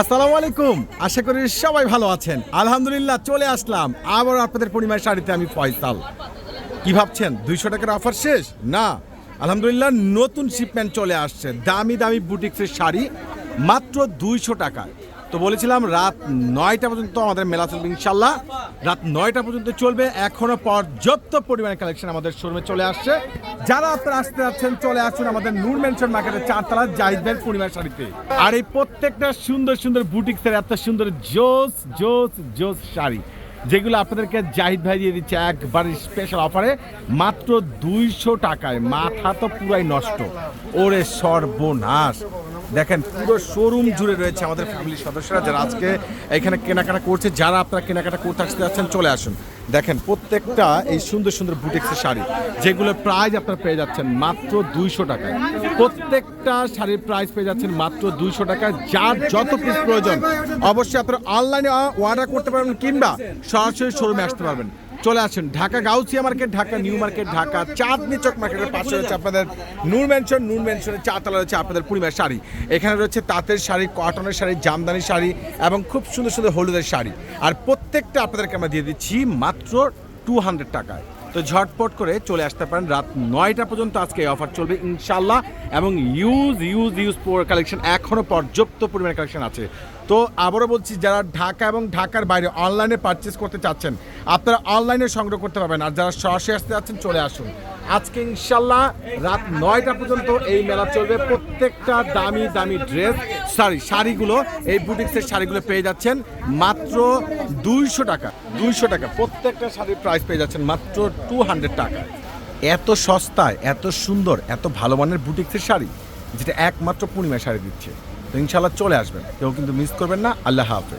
আসসালামু আলাইকুম। আশা করি সবাই ভালো আছেন। আলহামদুলিল্লাহ, চলে আসলাম। আবার আপনাদের পরিমাণ শাড়িতে আমি ফয়সাল। কি ভাবছেন? দুইশো টাকার অফার শেষ? না। আলহামদুলিল্লাহ, নতুন শিপমেন্ট চলে আসছে। দামি দামি বুটিক্সের শাড়ি মাত্র দুইশো টাকায়। তো বলেছিলাম রাত নয়টা পর্যন্ত আমাদের মেলা চলবে ইনশাল্লাহ রাত নয়টা পর্যন্ত চলবে। এখনও পর্যাপ্ত পরিমাণে কালেকশন আমাদের শোরুমে চলে আসছে। যারা আপনারা আসতে যাচ্ছেন, চলে আসুন আমাদের নূর মেনশন মার্কেটের চারতলা জাহিদ ভাইয়ের পূর্ণিমার শাড়িতে। আর এই প্রত্যেকটা সুন্দর সুন্দর বুটিক্সের এত সুন্দর জোস জোস জোস শাড়ি, যেগুলো আপনাদেরকে জাহিদ ভাই দিয়ে দিচ্ছে একবারে স্পেশাল অফারে মাত্র দুইশো টাকায়। মাথা তো পুরাই নষ্ট। ওরে সর্বনাশ। দেখেন, পুরো শোরুম জুড়ে রয়েছে আমাদের ফ্যামিলির সদস্যরা যারা আজকে এখানে কেনাকাটা করছে, যারা আপনারা কেনাকাটা করতে আসতে যাচ্ছেন, চলে আসুন। দেখেন, প্রত্যেকটা এই সুন্দর সুন্দর বুটিক্সের শাড়ি যেগুলো প্রাইস আপনারা পেয়ে যাচ্ছেন মাত্র দুইশো টাকায়। প্রত্যেকটা শাড়ির প্রাইস পেয়ে যাচ্ছেন মাত্র দুইশো টাকায়, যার যত পিস প্রয়োজন, অবশ্যই আপনারা অনলাইনে অর্ডার করতে পারবেন কিংবা সরাসরি শোরুমে আসতে পারবেন। চলে আসেন। Dhaka Gausia market Dhaka new market Dhaka Chandni Chowk মার্কেটের পাশে রয়েছে আপনাদের নূর ম্যানশন। নূর ম্যানশনের চাতলা রয়েছে আপনাদের পূর্ণিমার শাড়ি। এখানে রয়েছে তাঁতের শাড়ি কটনের শাড়ি জামদানি শাড়ি এবং খুব সুন্দর সুন্দর হলুদের শাড়ি। আর প্রত্যেকটা আপনাদেরকে আমরা দিয়ে দিচ্ছি মাত্র টু হান্ড্রেড টাকায়। তো ঝটপট করে চলে আসতে পারেন। রাত নয়টা পর্যন্ত আজকে এই অফার চলবে ইনশাল্লাহ এবং ইউজ ইউজ ইউজ কালেকশন এখনও পর্যাপ্ত পরিমাণে কালেকশন আছে। তো আবারও বলছি, যারা ঢাকা এবং ঢাকার বাইরে অনলাইনে পারচেস করতে চাচ্ছেন, আপনারা অনলাইনে সংগ্রহ করতে পারবেন। আর যারা সরাসরি আসতে যাচ্ছেন চলে আসুন। আজকে ইনশাল্লাহ রাত নয়টা পর্যন্ত এই মেলা চলবে। প্রত্যেকটা দামি দামি ড্রেস শাড়ি শাড়িগুলো, এই বুটিক্সের শাড়িগুলো পেয়ে যাচ্ছেন মাত্র দুইশো টাকা দুইশো টাকা। প্রত্যেকটা শাড়ির প্রাইস পেয়ে যাচ্ছেন মাত্র টু হান্ড্রেড টাকা। এত সস্তায়, এত সুন্দর, এত ভালো মানের বুটিক্সের শাড়ি, যেটা একমাত্র পূর্ণিমা শাড়ি দিচ্ছে। তো ইনশাল্লাহ চলে আসবেন, কেউ কিন্তু মিস করবেন না। আল্লাহ হাফেজ।